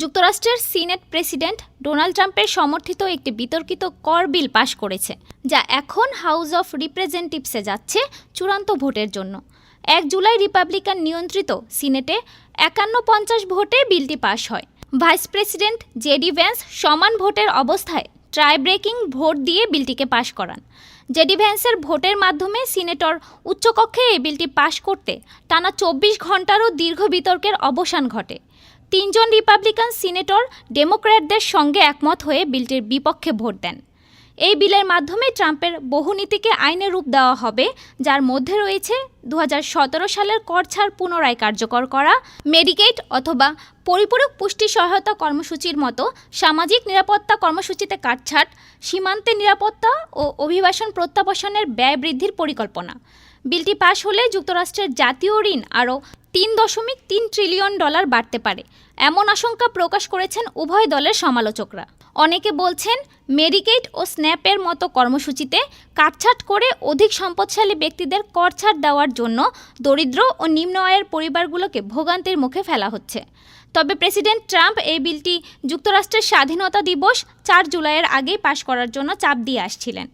যুক্তরাষ্ট্রের senate president Donald ট্রাম্পের সমর্থিত একটি বিতর্কিত কর বিল পাশ করেছে, যা এখন হাউস অফ রিপ্রেজেন্টেটিভসে যাচ্ছে চূড়ান্ত ভোটের জন্য। এক জুলাই রিপাবলিকান নিয়ন্ত্রিত সিনেটে একান্ন পঞ্চাশ ভোটে বিলটি পাশ হয়। ভাইস প্রেসিডেন্ট জেডি ভ্যান্স সমান ভোটের অবস্থায় ট্রাই ব্রেকিং ভোট দিয়ে বিলটিকে পাশ করান। জেডি ভ্যান্সের ভোটের মাধ্যমে সিনেটর উচ্চকক্ষে এই বিলটি পাশ করতে টানা চব্বিশ ঘন্টারও দীর্ঘ বিতর্কের অবসান ঘটে। তিনজন রিপাবলিকান সিনেটর ডেমোক্র্যাটদের সঙ্গে একমত হয়ে বিলটির বিপক্ষে ভোট দেন। এই বিলের মাধ্যমে ট্রাম্পের বহু নীতিকে আইনে রূপ দেওয়া হবে, যার মধ্যে রয়েছে দু হাজার সতেরো সালের কর ছাড় পুনরায় কার্যকর করা মেডিকেট অথবা পরিপূরক পুষ্টি সহায়তা কর্মসূচির মতো সামাজিক নিরাপত্তা কর্মসূচিতে কাটছাট, সীমান্তে নিরাপত্তা ও অভিবাসন প্রত্যাবাসনের ব্যয় বৃদ্ধির পরিকল্পনা। বিলটি পাশ হলে যুক্তরাষ্ট্রের জাতীয় ঋণ আরও তিন দশমিক তিন ট্রিলিয়ন ডলার বাড়তে পারে, এমন আশঙ্কা প্রকাশ করেছেন উভয় দলের সমালোচকরা। অনেকে বলছেন মেডিকেড ও স্ন্যাপের মতো কর্মসূচিতে কাটছাট করে অধিক সম্পদশালী ব্যক্তিদের করছাড় দেওয়ার জন্য দরিদ্র ও নিম্ন আয়ের পরিবারগুলোকে ভোগান্তির মুখে ফেলা হচ্ছে। তবে প্রেসিডেন্ট ট্রাম্প এই বিলটি যুক্তরাষ্ট্রের স্বাধীনতা দিবস চার জুলাইয়ের আগেই পাশ করার জন্য চাপ দিয়ে আসছিলেন।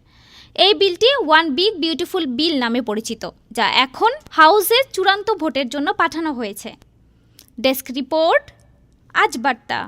এই বিলটি ওয়ান বিগ বিউটিফুল বিল নামে পরিচিত, যা এখন হাউসের চূড়ান্ত ভোটের জন্য পাঠানো হয়েছে। ডেস্ক রিপোর্ট, আজ বার্তা।